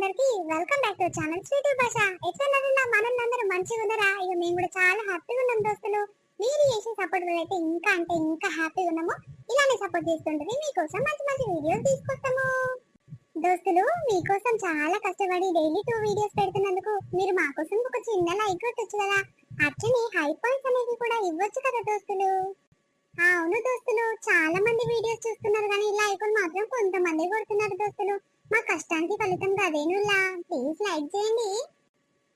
అందరికి welcome back to channel sweet Bhasha. ఎట్లా మనందరూ మంచిగా ఉన్నారా? ఇక మేము కూడా చాలా హ్యాపీగా ఉన్నాం దోస్తులు. మీరు చేసిన సపోర్ట్ వల్ల అయితే ఇంకా అంటే ఇంకా హ్యాపీగా ఉన్నాము. ఇలానే సపోర్ట్ చేస్తుంటుంది. మీకోసం మంచి మంచి వీడియోస్ తీసుకొస్తాము. దోస్తులు మీకోసం చాలా కష్టపడి డైలీ టూ వీడియోస్ పెడుతున్నందుకు మీరు మా కోసం ఒక చిన్న లైక్ కొట్టచ్చు కదా. అట్లనే హై పాయింట్స్ అనేవి కూడా ఇవ్వచ్చు కదా దోస్తులు. అవును దోస్తులు చాలా మంది వీడియోస్ చూస్తున్నారు కానీ లైకులు మాత్రం కొంతమంది కొడుతున్నారు దోస్తులు. మా కష్టానికి ఫలితం కదేనులా ప్లీజ్ లైక్ చేయండి.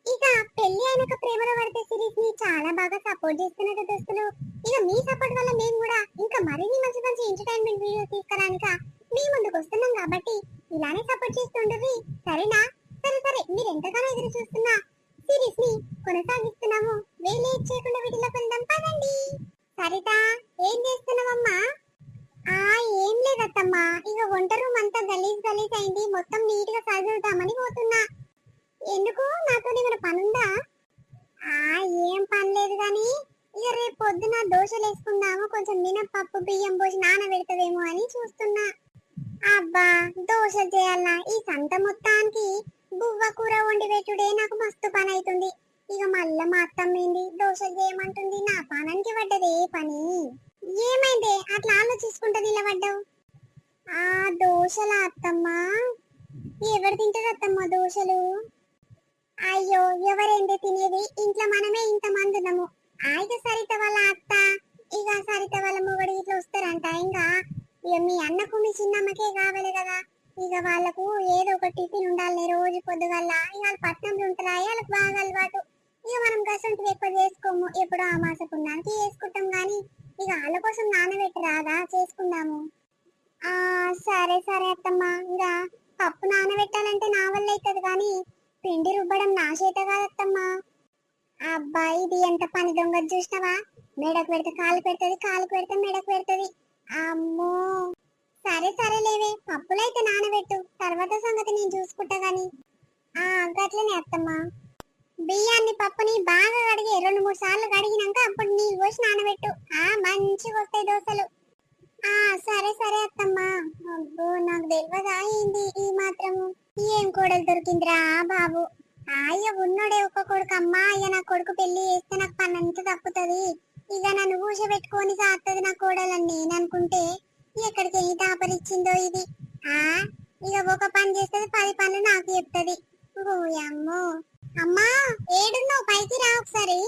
ఇక పెళ్ళి అయినాక ప్రేమలో పడితే సిరీస్ని చాలా బాగా సపోర్ట్ చేస్తున్నారు దోస్తులు ఇక మీ సపోర్ట్ వల్ల మేము కూడా ఇంకా మరిన్ని మంచి మంచి ఎంటర్టైన్మెంట్ వీడియోస్ తీసుకురానిక మీ ముందుకు వస్తున్నాం కాబట్టి ఇలానే సపోర్ట్ చేస్తుండవి సరేనా? సరే సరే. మీరు ఎంతగానో ఎదురు చూస్తున్నా సిరీస్ని కొనసాగిస్తున్నాము. వేరే చేయకుండా వీటిలో వెళ్దాం పదండి. సరితా ఏం చేస్తున్నావమ్మా? ఆ ఏం లేదత్తమ్మా. ఇక వంట రూమ్ అంతా గలీజ్ గలీజ్ అయింది. మొత్తం నీట్గా సర్దుదామని పోతున్నా. ఎందుకు? నాతో ఏమైనా పనుందా? ఆ ఏం పని లేదు కానీ ఇక రేపు పొద్దున దోశలు వేసుకుందాము. కొంచెం మినపప్పు బియ్యం పోసి నానబెడతదేమో అని చూస్తున్నా. అబ్బా దోశ చేయాలా ఈ సంత మొత్తానికి బువ్వ కూర వండి పెట్టుడే నాకు మస్తు పని అవుతుంది ఇక మళ్ళా మా అత్తమ్మేంది దోశ చేయమంటుంది. నా పనానికి పడ్డది ఏ పని ఏమైంది అట్లా ఆలోచించుకుంటా నిలబడ్డావు ఆ దోశల అత్తమ్మ ఎవరు తింటారు అత్తమ్మ దోశలు అయ్యో ఎవరేంటి తినేది ఇంట్లో మనమే ఇంత మంది ఉన్నాము అయితే సరిత వాళ్ళ అత్త ఇక సరిత వాళ్ళ మొగడు ఇట్లా వస్తారంట ఇంకా ఇక మీ అన్నకు మీ చిన్నమ్మకే కావాలి కదా ఇక వాళ్ళకు ఏదో ఒక టిఫిన్ ఉండాలి రోజు పొద్దుగల్ల ఇక వాళ్ళు పట్నంలో ఉంటారా వాళ్ళకి బాగా అలవాటు ఇక మనం కసంటివి ఎక్కువ చేసుకోము ఎప్పుడో ఆ మాస పుణ్యానికి చేసుకుంటాం కానీ ఇక వాళ్ళ కోసం నానబెట్టి రాదా చేసుకుందాము ఆ సరే సరే అత్తమ్మ ఇంకా పప్పు నానబెట్టాలంటే నా వల్ల అవుతుంది కానీ పిండి రుబ్బడం నా చేత అబ్బా ఇది ఎంత పని దొంగ చూసినావా? మెడకు పెడితే కాలు పెడుతుంది కాలు పెడితే మెడకు పెడుతుంది. అమ్మో. సరే సరే లేవే. పప్పులైతే నానబెట్టు. తర్వాత సంగతి నేను చూసుకుంటా గాని. ఆ గట్లనే అత్తమ్మా. బియ్యాన్ని పప్పుని బాగా కడిగి రెండు మూడు సార్లు కడిగినాక అప్పుడు నీళ్ళు పోసి నానబెట్టు. ఆ మంచిగా వస్తాయి దోశలు. ఆ సరే సరే అత్తమ్మా. అబ్బో నాకు తెలియదా ఏంది ఈ మాత్రము? ఏం కూడలు దొరికిందిరా బాబు? అయ్య ఉన్నోడే ఒక కొడుకు. అమ్మా అయ్య నా కొడుకు పెళ్ళి చేస్తే నాకు పని అంత తప్పుతుంది. ఇక నన్ను కూర్చోబెట్టుకొని సాత్తది నా కోడలని నేను అనుకుంటే ఎక్కడికి ఏ తాపరిచ్చిందో ఇది? ఆ? ఇక ఒక పని చేస్తుంది పది పనులు నాకు చెప్తుంది. అమ్మో. అమ్మా ఏడున్నావు? పైకి రా ఒకసారి.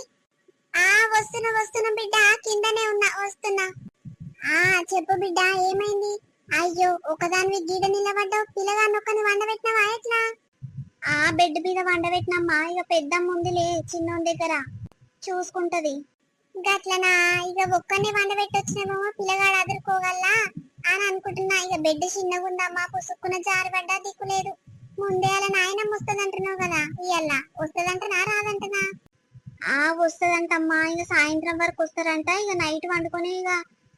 ఆ వస్తున్నా వస్తున్నా బిడ్డ కిందనే ఉన్నా వస్తున్నా. ఆ చెప్పు బిడ్డ ఏమైంది? అయ్యో ఒకదానివి గీడ నిలబడ్డావు పిల్లగాన్ని ఒక్కని వండబెట్టినావా? ఎట్లా? ఆ బెడ్ మీద వండబెట్టినమ్మా ఇక పెద్దమ్మ ఉందిలే చిన్న దగ్గర. చూసుకుంటది. గట్లనా ఇక ఒక్కనే వండబెట్టొచ్చినేమో పిల్లగాడు అదురుకోగల్లా అని అనుకుంటున్నా. ఇక బెడ్ చిన్నగా ఉందమ్మా పుసుక్కున జారబడ్డా దిక్కులేదు ముందే అలా నాయనమ్మ వస్తుందంటున్నావు కదా ఇయ్యాల వస్తుందంటనా రాదంటనా? ఆ వస్తుందంటమ్మా ఇక సాయంత్రం వరకు వస్తారంట. ఇక నైట్ వండుకొని ఇక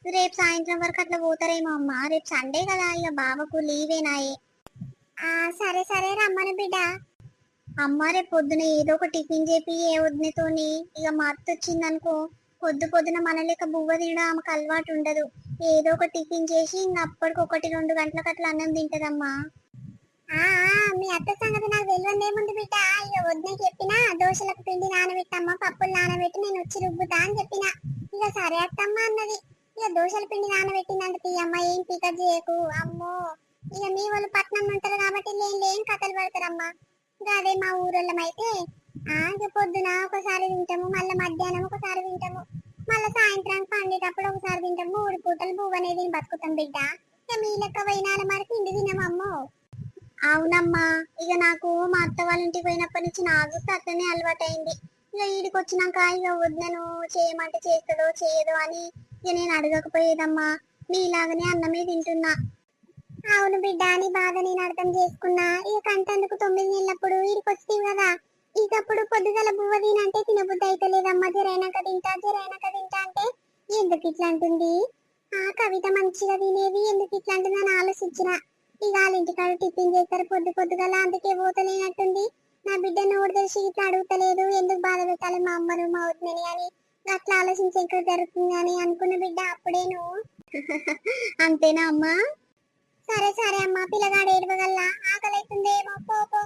రేపు సాయంత్రం వరకు అట్లా పోతారేమో అమ్మా. రేపు సండే కదా ఇక బావకు లీవేనాయే ఆ సరే సరే రమ్మను బిడ్డ. అమ్మ రేపు పొద్దున ఏదో ఒక టిఫిన్ చెప్పి ఏ వదినతోని ఇక మా అత్త వచ్చిందనుకో పొద్దు పొద్దున మన లెక్క బువ్వ తినడం ఆమెకు అలవాటు ఉండదు. ఏదో ఒక టిఫిన్ చేసి ఇంక అప్పటికి ఒకటి రెండు గంటలకు అట్లా అన్నం తింటదమ్మా. ఆ మీ అత్త సంగతి నాకు తెలియదు ఏముంది బిడ్డ. ఇక వద్దని చెప్పినా దోశలకు పిండి నానబెట్టమ్మా పప్పులు నానబెట్టి నేను వచ్చి రుబ్బుతా అని చెప్పిన. ఇక సరే అత్తమ్మ అన్నది. ఇక దోశల పిండి నానబెట్టిందంట తీయమ్మ ఏం పికప్ చేయకు. అమ్మో. ఇక మీ వాళ్ళు పట్నం ఉంటారు కాబట్టి లేని లేని కథలు పడతారమ్మా. ఇంకా అదే మా ఊరోళ్ళం అయితే ఇక పొద్దున ఒకసారి తింటాము మళ్ళీ మధ్యాహ్నం ఒకసారి తింటాము మళ్ళీ సాయంత్రానికి పండేటప్పుడు ఒకసారి తింటాము మూడు పూటలు పువ్వు అనేది బతుకుతాం బిడ్డ. ఇక మీ లెక్క పోయినాల మరి తిండి తినమమ్మో అవునమ్మా ఇక నాకు మా అత్త వాళ్ళ ఇంటికి పోయినప్పటి నుంచి నాకు అట్లనే అలవాటైంది. ఇక ఈడికి వచ్చినాక ఇక వద్దను చేయమంటే చేస్తుందో చేయదో అని ఇక నేను అడగకపోయేదమ్మా. మీలాగనే అన్నమే తింటున్నా. అవును బిడ్డ నీ బాధ నేను అర్థం చేసుకున్నా. ఇక కంటందుకు తొమ్మిది నెలలప్పుడు? ఈడికి వస్తావు కదా. ఇకప్పుడు పొద్దుగల బువ్వ తినంటే తినబుద్ధి అయితే లేదమ్మా. జరైనాక తింటా జరైనాక తింటా అంటే ఎందుకు ఇట్లా అంటుంది? ఆ కవిత మంచిగా తినేది ఎందుకు ఇట్లా అంటుందని ఆలోచించిన. ఇక వాళ్ళ ఇంటికాడ టిఫిన్ చేస్తారు పొద్దు పొద్దుగల. అందుకే పోతలేనట్టుంది. నా బిడ్డ నోడు తెలిసి ఇట్లా అడుగుతలేదు. ఎందుకు బాధ పెట్టాలి మా అమ్మను మా వదినని అని. అట్లా ఆలోచించి ఎక్కడ జరుగుతుంది అని అనుకున్న బిడ్డ అప్పుడే నువ్వు అంతేనా అమ్మా? సరే సరే అమ్మా పిల్లగాడు ఏడవగల్లా ఆకలి పో పో.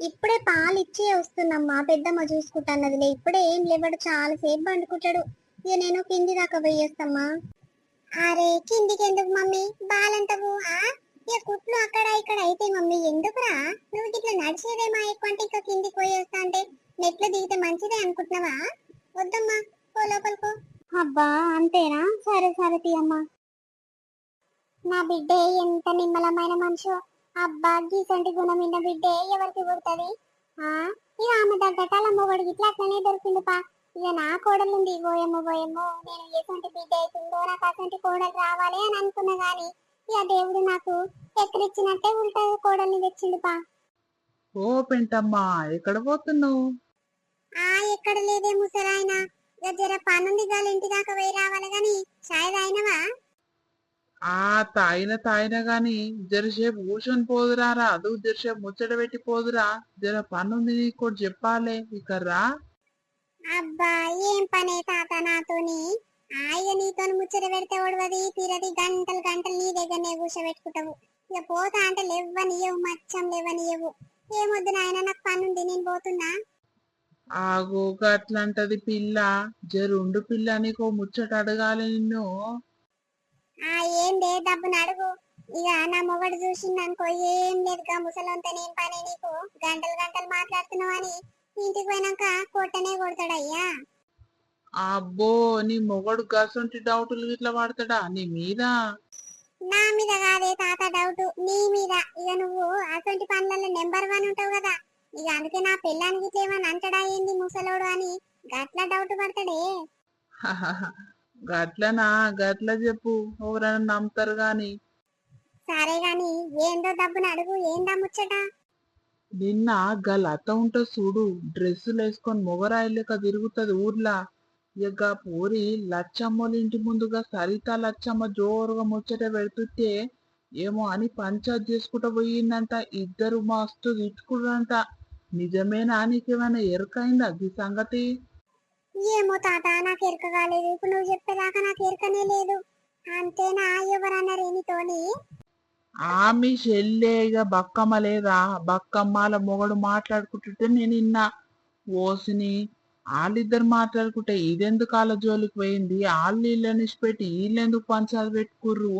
ఇప్పుడే పాలు ఇచ్చే వస్తున్నమ్మా పెద్దమ్మ చూసుకుంటాన్నదిలే ఇప్పుడే ఏం లేవాడు చాలా సేపు పండుకుంటాడు. ఇక నేను కింది దాకా పోయేస్తామ్మా. అరే కిందికి ఎందుకు మమ్మీ? బాలంటవు ఆ? ఇక కుట్లు అక్కడ ఇక్కడ అయితే మమ్మీ ఎందుకురా? నువ్వు ఇట్లా నడిచేదేమా ఎక్కువ అంటే ఇంకా కిందికి పోయేస్తా అంటే? మెట్లు దిగితే మంచిదే అనుకుంటున్నావా? వద్దమ్మా పో లోపలికో అబ్బా అంతేనా? సరే సరే తీయమ్మా. నా బిడ్డే ఎంత నిమ్మలమైన మనిషి. అబ్బా గీసంటి గుణమైన బిడ్డే ఎవరికి పుడుతుంది? ఆ? ఇక ఆమె దగ్గట అలా మొగడికి ఇట్లా అట్లనే దొరికింది పా. ఇక నా కోడలుంది పోయమ్మో పోయమ్మో నేను ఎటువంటి బిడ్డ అవుతుందో నాకు అటువంటి కోడలు రావాలి అని అనుకున్నా గాని ఇక దేవుడు నాకు ఎక్కడిచ్చినట్టే ఉల్టా కోడల్ని తెచ్చిండు పా. ఓ పెంటమ్మా ఎక్కడ పోతున్నావు? ఆ ఎక్కడ లేదే ముసరాయన ఇక జర పనుంది గాలి ఇంటి దాకా పోయి రావాలి గాని చాయ్ తాగినవా? ఆ తాయిన తాయిన గాని జరసేపు కూర్చొని పోదురా రాదు జరసేపు ముచ్చట పెట్టి పోదురా. జర పనుంది నీకు చెప్పాలే. ఇక రా. అబ్బా ఏం పనే తాత నాతోని? ఆయ నీతోని ముచ్చట పెడితే ఒడవది తీరది గంటలు గంటలు నీ దగ్గరనే కూర్చోబెట్టుకుంటావు. ఇక పోతా అంటే లేవ్వనియవు మచ్చం లేవనియవు. ఏమొద్దు నాయన నాకు పనుంది నేను పోతున్నా. ఆగో గట్లంటది పిల్ల. జరుండు పిల్ల నీకు ముచ్చట అడగాలి నిన్ను. ఆ ఏందే డబ్బును అడుగు. ఇక నా మొగడు చూసిందనుకో ఏం లేదుగా ముసలంతా నేను పని నీకు గంటలు గంటలు మాట్లాడుతున్నావు అని ఇంటికి పోయినాక కొట్టనే కొడతాడయ్యా. అబ్బో నీ మొగడు గసంటి డౌటులు ఇట్లా పడతాడా? నీ మీద? నా మీద కాదే తాత డౌట్ నీ మీద. ఇక నువ్వు అటువంటి పనులలో నెంబర్ వన్ ఉంటావు కదా. ఇక అందుకే నా పిల్లానికి ఇట్లా ఏమని అంటడా ఏంది ముసలోడు అని గట్ల డౌట్ పడతాడే. గట్లనా? గట్ల చెప్పు. ఎవరైనా నమ్ముతారు గాని. సరే గాని ఏందో డబ్బును అడుగు. ఏందా ముచ్చట? నిన్న గా లత ఉంటే చూడు డ్రెస్సులు వేసుకొని మొగరాయి లెక్క తిరుగుతుంది ఊర్లా. ఇక పూరి లచ్చమ్మోళ్ళ ఇంటి ముందుగా సరిత లచ్చమ్మ జోరుగా ముచ్చట పెడుతుంటే ఏమో అని పంచాయత్ చేసుకుంటూ పోయిందంట. ఇద్దరు మస్తు తిట్టుకుడంట నిజమేనా? నీకేమైనా ఎరకైందా? ఈ సంగతి? ఏమో తాత నాకు ఎరక కాలేదు. ఇప్పుడు నువ్వు చెప్పేదాకా నాకు ఎరకనే లేదు. అంతేనా ఎవరన్నారు నీతోని ఆమె చెల్లేగా చెల్లె ఇక బక్కమ్మ లేదా బక్కమ్మల మొగడు మాట్లాడుకుంటుంటే నేను ఇన్నా. ఓసిని వాళ్ళిద్దరు మాట్లాడుకుంటే ఇదెందుకు వాళ్ళ జోలికి పోయింది? వాళ్ళు వీళ్ళని పెట్టి వీళ్ళెందుకు పంచాలు పెట్టుకుర్రు?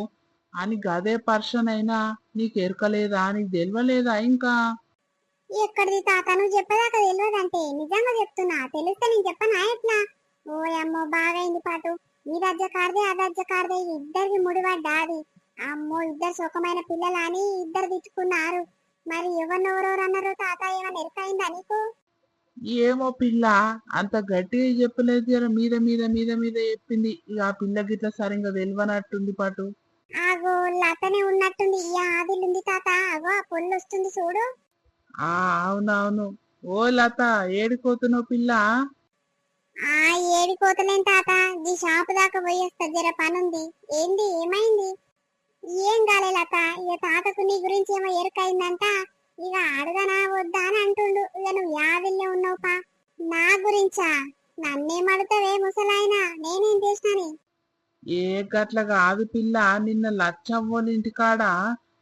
అని గదే పర్సన్ అయినా నీకు ఎరకలేదా? నీకు తెలియలేదా ఇంకా? ఎక్కడిది తాత? నువ్వు చెప్పేదాకా తెలియదంటే నిజంగా చెప్తున్నా. తెలిస్తే నేను చెప్పనా? ఎట్లా? ఓ అమ్మో బాగైంది పాటు. ఈ రజ్జ కాడదే ఆ రజ్జ కాడదే. ఇద్దరికి ముడిపడ్డా అది అమ్మో ఇద్దరు సుఖమైన పిల్లలు అని ఇద్దరు తిట్టుకున్నారు. మరి ఎవరినెవరెవరు అన్నారు? తాత ఏమైనా ఎరకైందా నీకు? ఏమో పిల్ల అంత గట్టిగా చెప్పలేదు జర మీద మీద మీద మీద చెప్పింది. ఇక ఆ పిల్ల గిట్ల సరిగ్గా తెలియనట్టుంది పాటు. ఆగో లతనే ఉన్నట్టుంది. ఈ ఆదిలుంది తాత. అగో ఆ పొల్లు వస్తుంది చూడు. ఆ అవునవును. ఓ లత ఏడిపోతున్నావు పిల్ల? ఆ ఏడిపోతలేం తాత. ఈ షాపు దాకా పోయేస్తా జర పనుంది. ఏంది ఏమైంది? ఏం కాలే లత. ఇక తాతకు నీ గురించి ఏమో ఎరుకైందంట. ఇక అడగనా వద్దా అని అంటుండు. ఇక నువ్వు యాదిల్లే ఉన్నావు పా. నా గురించా? నన్నేం అడుగుతావే ముసలాయన? నేనేం చేసినాని? ఏ గట్ల కాదు పిల్ల. నిన్న లచ్చవ్వల ఇంటికాడ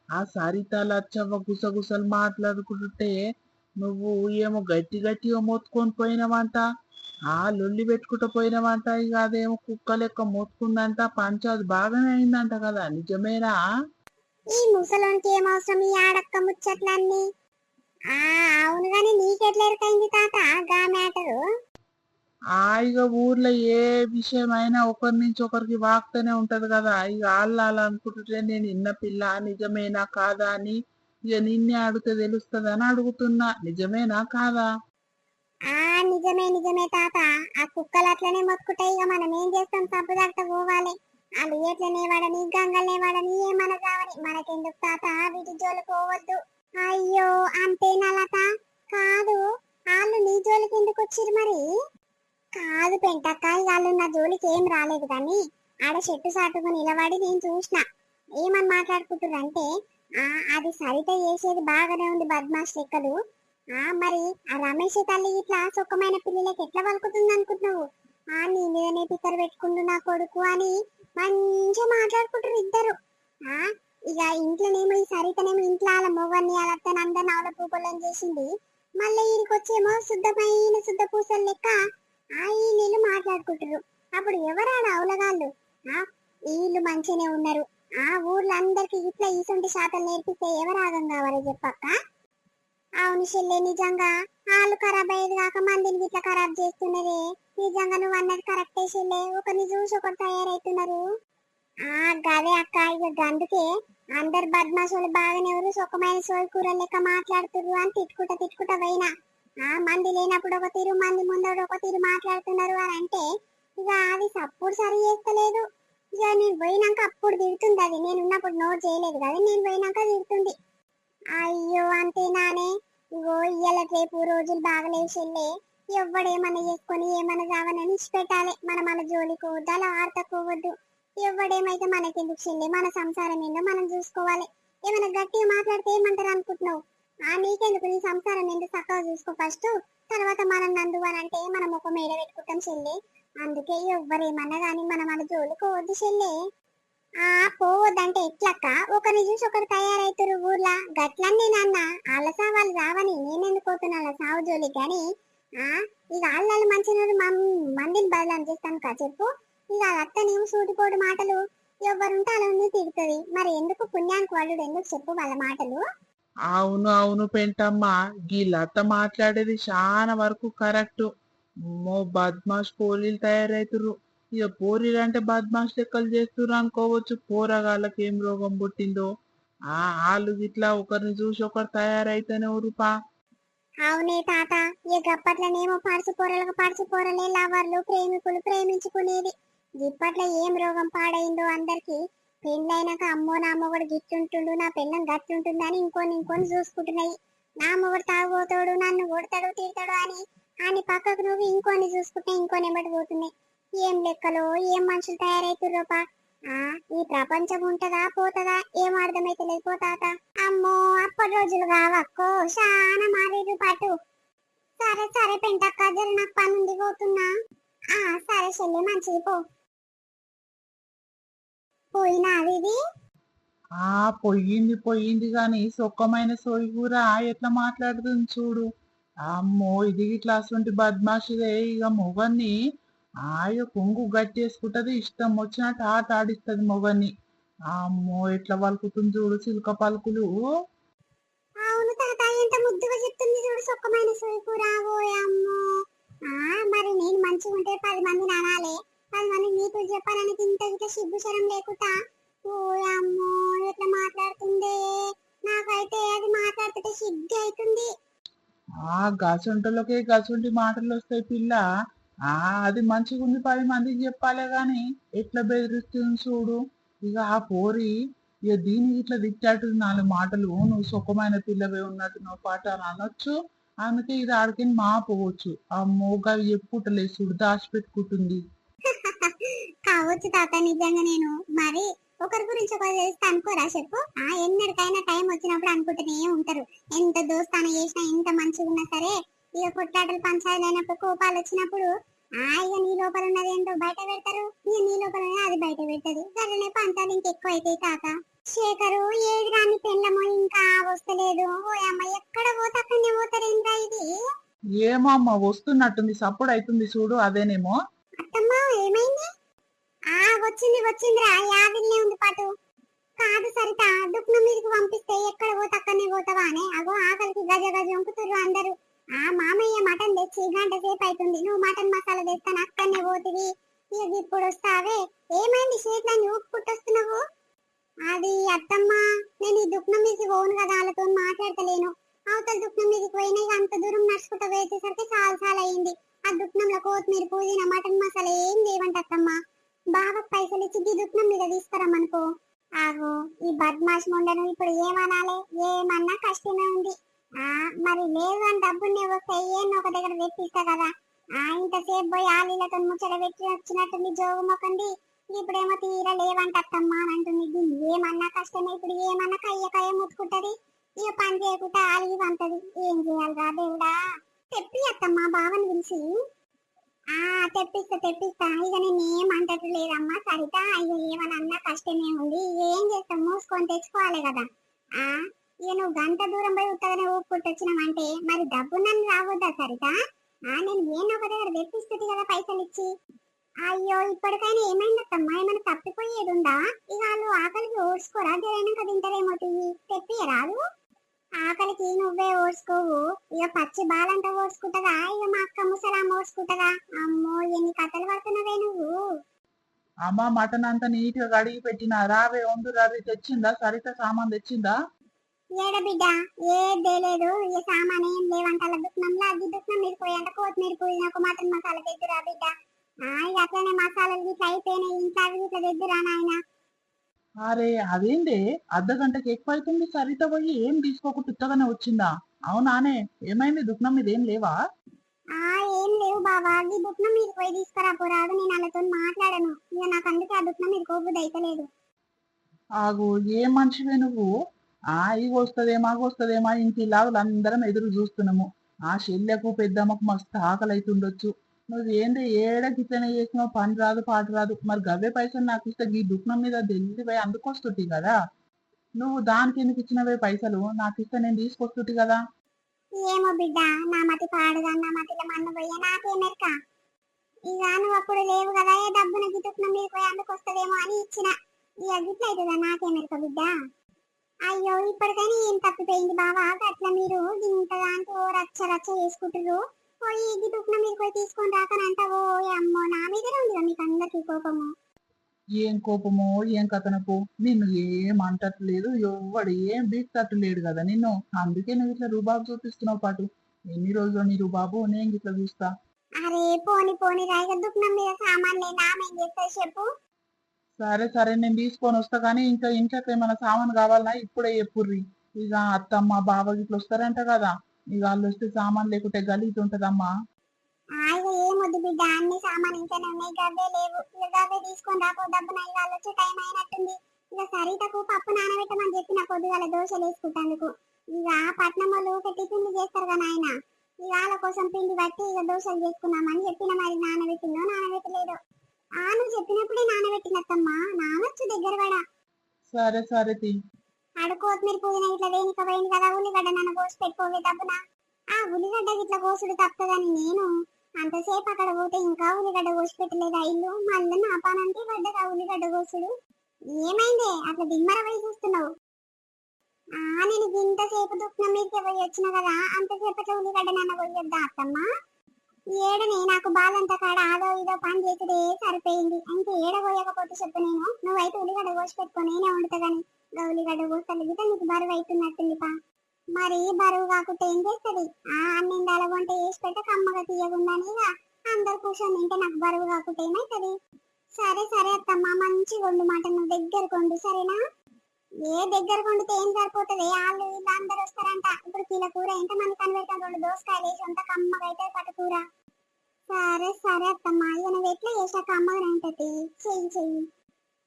ఆ సరిత లచ్చవ్వ గుసగుసలు మాట్లాడుకుంటుంటే నువ్వు ఏమో గట్టి గట్టిగా మోత్కొని పోయినావంట. ఆ లొల్లి పెట్టుకుంటూ పోయినావంట. ఇక అదేమో కుక్క లెక్క మొత్తుకుందంట. పంచాది బాగానే అయిందంట కదా. నిజమేనా? ఈ ముసలోనికి ఏమవసరం ఈ ఆడక్క ముచ్చట్లన్నీ? ఆ అవును గాని నీకెట్లా ఎరుకైంది తాత? గా మ్యాటరు. ఆ ఇక ఊర్లో ఏ విషయమైనా ఒకరి నుంచి ఒకరికి వాక్తనే ఉంటది కదా. ఇక వాళ్ళు అనుకుంటుంటే నేను ఇన్న పిల్ల నిజమేనా కాదా అని ఇక నిన్నే అడిగితే తెలుస్తుంది అని అడుగుతున్నా. నిజమేనా కాదా? ఆ నిజమే నిజమే తాత. ఆ కుక్కలు అట్లనే మొత్తుకుంటాయి. ఇక మనం ఏం చేస్తాం? సబ్బు దాకా పోవాలి. వాళ్ళు ఎట్లనే వాడని గంగలనే వాడని ఏమన్నా కావని మనకెందుకు తాత? వీటి జోలు పోవద్దు. అయ్యో అంతేనా లత. కాదు వాళ్ళు నీ జోలికి ఎందుకు వచ్చిరు మరి? కాదు పెంటక్క ఇక వాళ్ళు నా జోలికి ఏం రాలేదు కానీ ఆడ చెట్టు సాటుకు నిలబడి నేను చూసిన. ఏమని మాట్లాడుకుంటున్నారు అంటే అది సరిత చేసేది బాగానే ఉంది బద్మాష్ లెక్కలు. ఆ మరి ఆ రమేష్ తల్లి ఇట్లా సుఖమైన పిల్లలకి ఎట్లా పలుకుతుంది అనుకుంటున్నావు? ఆ నీ మీదనే పిక్కర పెట్టుకుంటు నా కొడుకు అని మంచిగా మాట్లాడుకుంటారు ఇద్దరు. ఆ ఇక ఇంట్లోనేమో ఈ సరితనేమో ఇంట్లో వాళ్ళ మొగన్ని అలా అందరిని అవల పూపలని చేసింది. మళ్ళీ ఈయనకొచ్చేమో శుద్ధమైన శుద్ధ పూసలు లెక్క ఆ ఈ నీళ్ళు మాట్లాడుకుంటారు అప్పుడు ఎవరాడు అవలగాళ్ళు? ఆ? వీళ్ళు మంచిగానే ఉన్నారు. ఆ ఊర్లో అందరికి ఇట్లా ఈసొంటి శాతం నేర్పిస్తే ఎవరు కావాలి చెప్పక్క? అవును చెల్లె నిజంగా. వాళ్ళు ఖరాబ్ అయ్యేది కాక మందిని ఇట్లా ఖరాబ్ చేస్తున్నదే నిజంగా నువ్వు అన్నది కరెక్టే చెల్లె. ఒకరిని చూసి ఒకరు తయారైతున్నారు. ఆ గదే అక్క. ఇక గందుకే అందరు బద్మాసోలు బాగానే ఎవరు సుఖమైన సోయి కూర లెక్క మాట్లాడుతుర్రు అని తిట్టుకుంటా తిట్టుకుంటా పోయినా. ఆ మంది లేనప్పుడు ఒక తీరు మంది ముందడు ఒక తీరు మాట్లాడుతున్నారు అని అంటే ఇక అది అప్పుడు సరి చేస్తలేదు. ఇక నేను పోయినాక అప్పుడు తిడుతుంది అది. నేను ఉన్నప్పుడు నోట్ చేయలేదు కదా నేను పోయినాక తిడుతుంది. అయ్యో అంతేనానే ఇగో ఇయ్యాల రేపు రోజులు బాగలేవు చెల్లే ఎవ్వడేమన్నా చేసుకొని ఏమన్నా కావాలని ఇచ్చిపెట్టాలి మన మన జోలికి వద్దు అలా ఆడతకోవద్దు ఎవ్వడేమైతే మనకెందుకు చెల్లే? మన సంసారం ఏందో మనం చూసుకోవాలి. ఏమైనా గట్టిగా మాట్లాడితే ఏమంటారు అనుకుంటున్నావు? ఆ నీకెందుకు? నీ సంసారం ఎందుకు చక్కగా చూసుకో ఫస్ట్. తర్వాత మనం నందు అని అంటే మనం ఒక మేడ పెట్టుకుంటాం చెల్లి. అందుకే ఎవ్వరేమన్నా కానీ మనం మన జోలుకోవద్దు చెల్లి. ఆ పోవద్దంటే ఎట్లక్క? ఒకరిని చూసి ఒకరు తయారైతురు ఊర్లా? గట్లన్నీ నాన్న. అలసా వాళ్ళు రావని నేనెందుకు పోతున్నా? వాళ్ళ సావు జోలి కానీ ఆ ఇక వాళ్ళ మంచిగా మందిని బదలాం చేస్తాను కా చెప్పు. ఇక అత్త నీవు సూటిపోటు మాటలు. ఎవరుంటే అలా ఉంది తిడుతుంది. మరి ఎందుకు పుణ్యానికి వాళ్ళు ఎందుకు చెప్పు వాళ్ళ మాటలు? అవును అవును పెంటమ్మ. గీ లత మాట్లాడేది చాలా వరకు కరెక్ట్. మో బద్మాష్ పోలీలు తయారవుతురు ఇక పోరీలు అంటే బద్మాష్ లెక్కలు చేస్తురు అనుకోవచ్చు. పోరగాళ్ళకి ఏం రోగం పుట్టిందో. ఆ వాళ్ళు ఇట్లా ఒకరిని చూసి ఒకరు తయారైతేనే ఊరుపా అవునే తాత. ఇక గప్పట్లనేమో పడిచిపోరలకు పడిచిపోరలే లవర్లు ప్రేమికులు ప్రేమించుకునేది. ఇప్పట్లో ఏం రోగం పాడైందో అందరికి పెళ్ళైనాక అమ్మో నా అమ్మగడు గిట్టుంటుండు నా పెళ్ళం గట్టుంటుందని ఇంకొని ఇంకొని చూసుకుంటున్నాయి. నా అమ్మగడు తాగుపోతాడు నన్ను కొడతాడు తిడతాడు అని అని పక్కకు నువ్వు ఇంకొని చూసుకుంటే ఇంకొని ఎమ్మటి పోతున్నాయి. ఏం లెక్కలో ఏం మనుషులు తయారైతుర్రోపా ఆ ఈ ప్రపంచం ఉంటదా పోతదా ఏం అర్థమైతే లేదు పోతాత అమ్మో అప్పటి రోజులు కావక్కో చాలా మారేరు పాటు సరే సరే పెంటక్క జర నాకు పని ఉంది పోతున్నా. ఆ సరే చెల్లి మంచిది పో. పోయినా ఆ పొయ్యింది పొయ్యింది గాని సొక్కమైన సోయి కూర ఎట్లా మాట్లాడుతుంది చూడు. అమ్మో ఇది ఇట్లా అసలు బద్మాషిదే ఇక మొగన్ని ఆయ కొంగు గట్టేసుకుంటది ఇష్టం వచ్చినట్టు ఆట ఆడిస్తది మొగన్ని. అమ్మో ఎట్లా పలుకుతుంది చూడు చిలుక పలుకులు. అవును తాత ఎంత ముద్దుగా చెప్తుంది చూడు సొక్కమైన మరి నేను మంచిగా ఉంటే పది మంది అనాలే అది మనం నీకు చెప్పాలని ఇంత ఇంత సిగ్గు శరం లేకుండా అమ్మో ఎట్లా మాట్లాడుతుందే? నాకైతే అది మాట్లాడుతుంటే సిగ్గు అవుతుంది ఆ గసుంటలకే గసుంటి మాటలు వస్తాయి పిల్ల. ఆ అది మంచిగా ఉంది పది మందికి చెప్పాలే గాని ఎట్లా బెదిరిస్తుంది చూడు. ఇక ఆ పోరి ఇక దీనికి ఇట్లా తిట్టాటు నాలుగు మాటలు. నువ్వు సుఖమైన పిల్లవే ఉన్నట్టు నువ్వు పాట అని అనొచ్చు. అందుకే ఇది ఆడికి మా పోవచ్చు ఆ మోగా ఎప్పుటలే చూడు దాచిపెట్టుకుంటుంది. కావచ్చు తాత నిజంగా నేను మరి ఒకరి గురించి ఒకరు తెలిస్తే అనుకోరా చెప్పు? ఆ ఎన్నటికైనా టైం వచ్చినప్పుడు అనుకుంటూనే ఉంటారు. ఎంత దోస్తాన చేసినా ఎంత మంచిగా ఉన్నా సరే ఇక కొట్లాటలు పంచాయతీలు అయినప్పుడు కోపాలు వచ్చినప్పుడు ఆ ఇక నీ లోపల ఉన్నది ఏంటో బయట పెడతారు? ఇక నీ లోపల అది బయట పెడతది. సరేనే పంచాలు ఇంకెక్కువ అవుతాయి తాత. శేఖరు ఏది రాని పెళ్ళమో ఇంకా వస్తలేదు. ఓ అమ్మ ఎక్కడ పోతే అక్కడనే పోతారేంద్రా ఇది? ఏమో అమ్మ వస్తున్నట్టుంది సప్పుడు అవుతుంది చూడు అదేనేమో. అత్తమ్మ ఏమైంది? ఆ వచ్చింది వచ్చిందిరా. యాదిల్నే ఉంది పాటు. కాదు సరిత దుఃఖం మీదకి పంపిస్తే ఎక్కడ పోతే అక్కడనే పోతావా అని? అగో ఆకలికి గజ గజ వంకుతుర్రు అందరూ. ఆ మామయ్య మటన్ తెచ్చి గంట సేపు అవుతుంది నువ్వు మటన్ మసాలా తెస్తాను అక్కడనే పోతివి. ఇక ఇప్పుడు వస్తావే. ఏమైంది చేతులని ఊపుకుంటొస్తున్నావు? అది అత్తమ్మ నేను ఈ దుఃఖం మీదకి పోను కదా వాళ్ళతో మాట్లాడతలేను. అవతల దుఃఖం మీదకి పోయినా అంత దూరం నడుచుకుంటూ వేసేసరికి చాలా చాలా అయింది ఆ దుఃఖంలో కొత్తిమీర పుదీనా మటన్ మసాలా ఏం లేవంట అత్తమ్మ. బాగా పైసలు ఇచ్చి ఈ మీద తీసుకురమ్మనుకో. ఆగో ఈ బద్మాష్ ముండను ఇప్పుడు ఏమనాలి? ఏమన్నా కష్టమే ఉంది. ఆ మరి లేదు అని డబ్బుని ఏమో ఒక దగ్గర పెట్టిస్తా కదా. ఆ ఇంతసేపు పోయి ఆలీలతో ముచ్చట పెట్టి వచ్చినట్టుంది జోగు మొక్కండి ఇప్పుడేమో తీర లేవంటత్తమ్మా అని అంటుంది. దీన్ని ఏమన్నా కష్టమే? ఇప్పుడు ఏమన్నా కయ్య కయ్య ముట్టుకుంటది. ఇక పని చేయకుండా ఆలిగి పంతది ఏం చేయాలిరా దేవుడా? చెప్పి అత్తమ్మా బావని పిలిచి తెప్పిస్తా తెప్పిస్తా. ఇక నేను ఏం అంటట్టు లేదమ్మా సరిత. ఇక ఏమన్నా కష్టమే ఉంది. ఏం చేస్తాం? మూసుకొని తెచ్చుకోవాలి కదా. ఆ ఇక నువ్వు గంట దూరం పోయి ఉత్తగానే ఊపుకుంటొచ్చినావంటే మరి డబ్బు నన్ను రావద్దా సరితా? ఆ నేను ఏం ఒక దగ్గర తెప్పిస్తుంది కదా పైసలు ఇచ్చి. అయ్యో ఇప్పటికైనా ఏమైందమ్మా ఏమైనా తప్పిపోయేది ఉందా? ఇక వాళ్ళు ఆకలికి ఓడ్చుకోరా? జరైనాక తింటారేమో తియ్యి తెప్పియరాదు ఆకలికి నువ్వే ఓడ్చుకోవు ఇక పచ్చి బాలంతా ఓడ్చుకుంటదా ఇక మా అక్క ముసలామ్మ ఓడ్చుకుంటదా అమ్మో ఎన్ని కథలు పడుతున్నావే నువ్వు? అమ్మ మటన్ అంతా నీట్గా కడిగి పెట్టిన. రావే వండు రావే తెచ్చిందా? సరిత సామాన్ తెచ్చిందా? ఏడ బిడ్డ? ఏదే లేదు. ఏ సామాన్ ఏం లేవంట అలా దుఃఖంలో అది దుఃఖం మీరు పోయంట కొత్తిమీర పుదీనా ఒక మటన్ మసాలా తెద్దురా బిడ్డ. ఆ ఇక అట్లనే మసాలాలు ఇట్లా అయిపోయినాయి. ఇంకా అవి ఇట్లా తెద్దురా నాయన? అరే అదేంటి? అర్ధ గంటకి ఎక్కువ అవుతుంది సరిత పోయి ఏం తీసుకోకుండా ఉత్తగానే వచ్చిందా? అవునానే ఏమైంది? దుఃఖం మీద ఏం లేవా? ఆ ఏం లేవు బావా. ఈ దుఃఖం మీరు పోయి తీసుకురా పోరాదు నేను వాళ్ళతో మాట్లాడను. ఇక నాకు అందుకే ఆ దుఃఖం మీరు కోపం అయితలేదు. ఆగు ఏ మనిషివే నువ్వు? ఆ ఇవి వస్తుందేమా వస్తుందేమా ఇంటి ఇలాగలు అందరం ఎదురు చూస్తున్నాము. ఆ చెల్లెకు పెద్దమ్మకు మస్తు ఆకలి అవుతుండొచ్చు నువ్వు ఏంది? ఏడ గిట్లనే చేసినావు? పని రాదు పాట రాదు. మరి గవ్వే పైసలు నాకు ఇస్తే ఈ దుఃఖం మీద తెలిసిపోయి అందుకొస్తుంది కదా? నువ్వు దానికి ఎందుకు ఇచ్చినవే పైసలు? నాకు ఇస్తే నేను తీసుకొస్తుంది కదా? ఏమో బిడ్డ నా మతి పాడుగా నా మతిలో మన్ను పోయా నాకేమెరక ఇక నువ్వు అప్పుడు లేవు కదా ఏ డబ్బున గిట్టుకున్న మీద పోయి అందుకు అని ఇచ్చిన. ఇక గిట్ల అవుతుందా? నాకేమెరక బిడ్డ. అయ్యో ఇప్పటికైనా ఏం తప్పిపోయింది బావా? అట్లా మీరు ఇంత దాంట్లో రచ్చ రచ్చ చేసుకుంటారు పోయి గిట్టుకున్న మీరు పోయి తీసుకొని రాకని అంటావో? అమ్మో నా మీదనే ఉంది మీకు అందరికీ కోపము. ఏం కోపమో ఏం కథనపు? నిన్ను ఏం అంటట్లేదు ఎవ్వడు ఏం బీక్తట్లేడు కదా నిన్ను. అందుకే నువ్వు ఇట్లా రుబాబు చూపిస్తున్నావు పాటు. ఎన్ని రోజులు నీ రుబాబు నేను ఇట్లా చూస్తా? అరే పోని పోని రాయిగా దుఃఖం మీద చెప్పు. సరే సరే నేను తీసుకొని వస్తా కానీ ఇంకా ఇంట్లోకి ఏమైనా సామాన్ కావాలన్నా ఇప్పుడే చెప్పుర్రి. ఇక అత్తమ్మ బావ ఇట్లా వస్తారంట కదా. ఇక వాళ్ళు వస్తే సామాన్ లేకుంటే గలీజ్ ఉంటదమ్మా. ఆయన ఏమొద్దు బిడ్డ అన్ని సామాన్ ఇంట్లోనే ఉన్నాయి గవ్వే లేవు. ఇక గవ్వే తీసుకొని రాపో డబ్బు నై వాళ్ళు వచ్చే టైం అయినట్టుంది. ఇక సరితకు పప్పు నానబెట్టమని చెప్పిన పొద్దుగాల దోశలు వేసుకుంటాందుకు. ఇక పట్నం వాళ్ళు ఊకే టిఫిన్లు చేస్తారు కదా ఆయన ఇక వాళ్ళ కోసం పిండి బట్టి ఇక దోశలు చేసుకున్నామని చెప్పిన మరి నానబెట్టిందో నానబెట్టలేదో. ఆ నువ్వు చెప్పినప్పుడే నానబెట్టినత్తమ్మా నానొచ్చు దగ్గర పడ. సరే సరే తీ. ఆడు కొత్తిమీర పుదీనా ఇట్లా పోయింది కదా ఉల్లిగడ్డ నన్ను కోసి పెట్టుకోవే డబ్బున. ఆ ఉల్లిగడ్డ ఇట్లా కోసుడు తప్పదని నేను అంతసేపు అక్కడ పోతే ఇంకా ఉల్లిగడ్డ కోసి పెట్టలేదా ఇల్లు? మళ్ళీ నా పెద్దగా పడ్డదా ఉల్లిగడ్డ కోసుడు ఏమైంది? అట్లా దిమ్మర చూస్తున్నావు. ఆ నేను ఇంతసేపు దుఃఖం మీదకి పోయి వచ్చిన కదా అంతసేపట్లో ఉల్లిగడ్డ నాన్న పోయొద్దా అత్తమ్మ? ఏడనే నాకు బాలంతా కాడ ఆదో ఇదో పని చేసిడే సరిపోయింది. అంటే ఏడ పోయకపోతే చెప్పు నేను. నువ్వైతే ఉల్లిగడ్డ కోసి పెట్టుకో నేనే వండుతా కానీ గౌలిగడ్డ కోసలు గిట్ట నీకు బరువు అవుతున్నట్టుంది పా. మరి బరువు కాకుండా ఏం చేస్తుంది? ఆ అన్నిండాల వంట వేసి పెట్ట కమ్మగా తీయకుండానే ఇక అందరు కూర్చొని తింటే నాకు బరువు కాకుండా ఏమవుతుంది సరే సరే అత్తమ్మ మంచి వండు మాట నువ్వు దగ్గర కొండు సరేనా? ఏ దగ్గర కొండితే ఏం సరిపోతుంది? వాళ్ళు వీళ్ళు అందరు వస్తారంట. ఇప్పుడు కిలో కూర ఎంత మంది కనిపెడతాం రెండు దోసకాయలు వేసి అంత కమ్మగా అయితే పట్టు కూర? సరే సరే అత్తమ్మ. ఇక నువ్వు ఎట్లా చేసాక అమ్మగా ఉంటుంది. చెయ్యి చెయ్యి.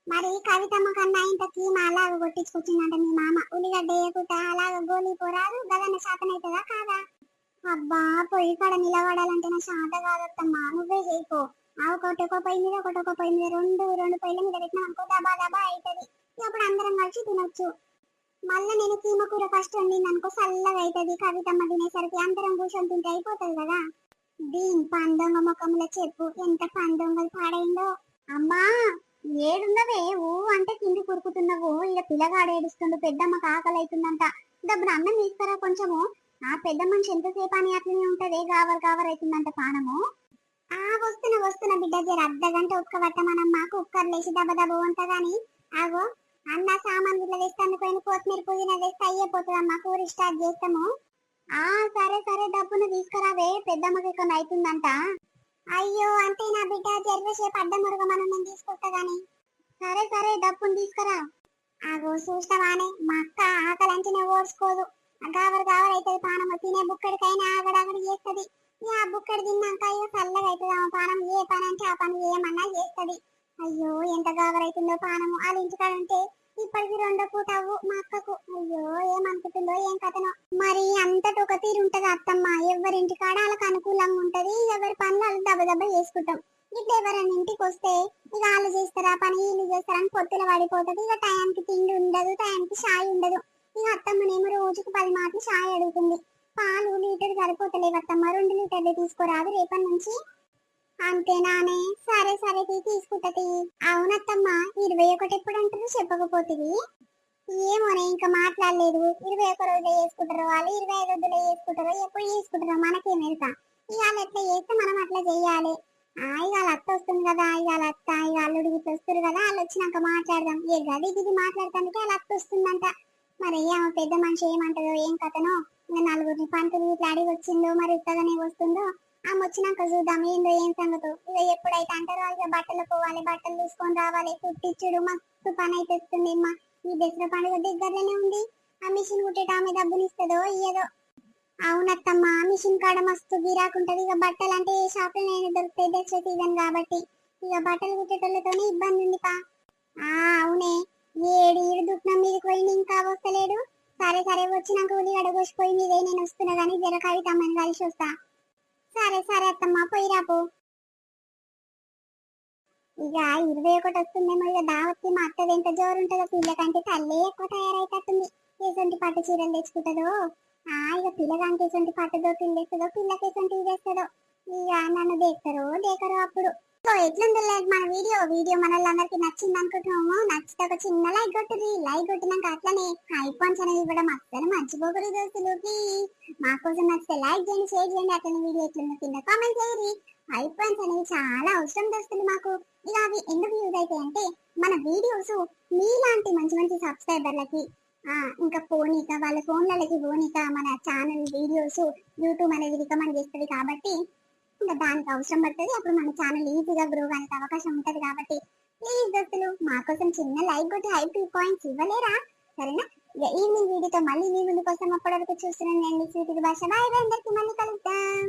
మరి కవితమ్మ కన్నా ఇంత కీమ అలాగ కొట్టించుకొచ్చిందంట మీ మామ. ఉల్లిగడ్డ వేయకుట అలాగ గోలీ పోరాదు గదన్న శాతం అవుతుందా కాదా? అబ్బా పొయ్యి కాడ నిలబడాలంటే నా శాత కాదత్తమ్మా. నువ్వే చేయిపో. ఆవు ఒకటి ఒక పొయ్యి మీద ఒకటి ఒక పొయ్యి మీద రెండు రెండు పొయ్యిల మీద పెట్టినా అనుకో దబా దబా అవుతుంది అప్పుడు అందరం కలిసి తినొచ్చు. మళ్ళీ నేను కీమ కూర ఫస్ట్ వండింది అనుకో చల్లగా అవుతుంది కవితమ్మ తినేసరికి అందరం కూర్చొని తింటే అయిపోతుంది కదా. దీని పందొంగ ముఖంలో చెప్పు. ఎంత పందొంగలు పాడైందో. అమ్మా! ఏడున్నవే ఊ అంటే కింది కురుకుతున్నావు. ఇక పిల్లగాడు ఏడుస్తుండు పెద్దమ్మకి ఆకలి అవుతుందంట డబ్బులు అన్నం తీసుకురా కొంచెము. ఆ పెద్ద మనిషి ఎంతసేపు అని అట్లనే ఉంటదే గావర్ గావర్ అవుతుందంట పానము. ఆ వస్తున్నా వస్తున్నా బిడ్డ జర అర్ధ గంట ఉక్క మాకు కుక్కర్ లేచి దబ దబ ఉంటదని ఆగో అన్న సామాన్ ఇట్లా తెస్తాను పోయిన కొత్తిమీర పుదీనా వేస్తే అయ్యిపోతుందమ్మా కూర స్టార్ట్ చేస్తాము. ఆ సరే సరే డబ్బును తీసుకురావే. పెద్దమ్మకి కొన్ని అవుతుందంట అయ్యో అంటే నా బిడ్డ జర్వసేపు అడ్డం మురగమని నేను తీసుకొస్తా గాని. సరే సరే డబ్బును తీసుకురా. ఆగో చూస్తావానే. మా అక్క ఆకలి అంచనే ఓడ్చుకోదు. గావర గావర అవుతుంది పానం తినే బుక్కడికైనా ఆగడాగడి చేస్తుంది. ఆ బుక్కడి తిన్నాక అయ్యో చల్లగా అవుతుంది ఆమె పానం ఏ పని అంటే ఆ పని ఏమన్నా చేస్తుంది. అయ్యో ఎంత గావరైతుందో పానము. వాళ్ళ ఇంటికాడ ఉంటే ఇప్పటికి రెండో పూట అవ్వు మా అక్కకు. అయ్యో ఏమనుకుంటుందో ఏం కథనో. మరి అంతటి ఒక తీరు ఉంటది అత్తమ్మ? ఎవరింటి కాడ వాళ్ళకి అనుకూలంగా ఉంటది ఎవరి పనులు వాళ్ళు దెబ్బ దెబ్బ చేసుకుంటాం. ఇట్లా ఎవరైనా ఇంటికి వస్తే ఇక వాళ్ళు చేస్తారా పని వీళ్ళు చేస్తారా అని పొత్తులు పడిపోతుంది. ఇక టయానికి తిండి ఉండదు టయానికి షాయి ఉండదు. ఇక అత్తమ్మనేమో రోజుకు పది మాటలు చాయ్ అడుగుతుంది. పాలు లీటర్ సరిపోతలేవు అత్తమ్మ రెండు లీటర్లు తీసుకోరాదు. రేపటి నుంచి అంతేనానే. సరే సరే తీ తీసుకుంటది అవునత్తమ్మ ఇరవై ఒకటి ఎప్పుడు అంటారు? చెప్పకపోతుంది ఏమోనే ఇంకా మాట్లాడలేదు. ఇరవై ఒక రోజులో చేసుకుంటారు వాళ్ళు ఇరవై ఐదు రోజుల్లో చేసుకుంటారు ఎప్పుడు చేసుకుంటారో మనకేం వెళ్తా ఇవాళ ఎట్లా చేస్తే మనం అట్లా చెయ్యాలి ఆ ఇవాళ అత్త వస్తుంది కదా ఇవాళ అత్త ఇవాళ అల్లుడు ఇట్లా వస్తారు కదా వాళ్ళు వచ్చినాక మాట్లాడదాం. ఏ గది ఇది మాట్లాడతానికి వాళ్ళ అత్త వస్తుందంట. మరి ఆమె పెద్ద మనిషి ఏమంటదో ఏం కథనో? ఇంకా నలుగురిని పంతులు ఇట్లా అడిగి వచ్చిందో మరి ఇత్తగానే వస్తుందో? ఆమె వచ్చినాక చూద్దాం ఏందో ఏం సంగతో. ఇక ఎప్పుడైతే అంటారు ఇక బట్టలు పోవాలి బట్టలు తీసుకొని రావాలి కుట్టించుడు మస్తు పని అయితే వస్తుంది అమ్మా ఈ దసరా పండుగ దగ్గరలోనే ఉంది. ఆ మిషన్ కుట్టేట ఆమె డబ్బులు ఇస్తుందో ఇయ్యదో. అవునత్తమ్మ ఆ మిషన్ కాడ మస్తు గిరాకుంటది. ఇక బట్టలు అంటే ఏ షాప్ నేను దొరుకుతాయి దసరా సీజన్ కాబట్టి. ఇక బట్టలు కుట్టేటోళ్ళతోనే ఇబ్బంది ఉంది పా. ఆ అవునే. ఏడు ఏడు దుఃఖం మీదకి పోయి ఇంకా వస్తలేడు సరే సరే వచ్చినాక ఉల్లిగడ్డ కోసిపోయి మీదే నేను వస్తున్నా కానీ జర కవితమ్మని కలిసి వస్తా. సరే సరే అత్తమ్మ పోయి రాపో ఇక ఇరవై ఒకటి వస్తుందేమో ఇక దావత్కి మా అత్తది ఎంత జోరు ఉంటుందో పిల్లకంటే తల్లే ఎక్కువ తయారైతుంది ఎసంటి పట్టు చీరలు తెచ్చుకుంటుందో? ఆ ఇక పిల్లగానికి ఎసంటి పట్టుదో దోతులు పిల్లకి ఎసంటి తెస్తుందో? ఇక నన్ను దేస్తారో దేకరో అప్పుడు. సో ఎట్లుంది లైక్ మన వీడియో? వీడియో మనల్లందరికీ నచ్చింది అనుకుంటున్నాము నచ్చితే ఒక చిన్న లైక్ కొట్టుది లైక్ కొట్టినాక అట్లనే ఐఫోన్స్ అనేది ఇవ్వడం అస్సలు మర్చిపోకూడదు దోస్తులు ప్లీజ్ మా కోసం నచ్చితే లైక్ చేయండి షేర్ చేయండి. అట్లనే వీడియో ఎట్లుందో కింద కామెంట్ చేయండి. ఐఫోన్స్ అనేవి చాలా అవసరం దోస్తులు మాకు. ఇక అవి ఎందుకు యూజ్ అవుతాయి అంటే మన వీడియోస్ మీలాంటి మంచి మంచి సబ్స్క్రైబర్లకి ఇంకా పోనీక వాళ్ళ ఫోన్లకి పోనీక మన ఛానల్ వీడియోస్ యూట్యూబ్ అనేది రికమెండ్ చేస్తుంది కాబట్టి ఇంకా దానికి అవసరం పడుతుంది. అప్పుడు మన ఛానల్ ఈజీగా గ్రో అయ్యే అవకాశం ఉంటది కాబట్టి ప్లీజ్ దోస్తులు మాకోసం చిన్న లైక్ కొట్టి హై టూ పాయింట్స్ ఇవ్వలేరా? సరేనా? ఈవినింగ్ వీడియోతో మళ్ళీ మీ ముందు కోసం అప్పటి వరకు చూస్తున్నాను. నేను స్వీటి భాష. బాయ్ అందరికి మళ్ళీ కలుద్దాం.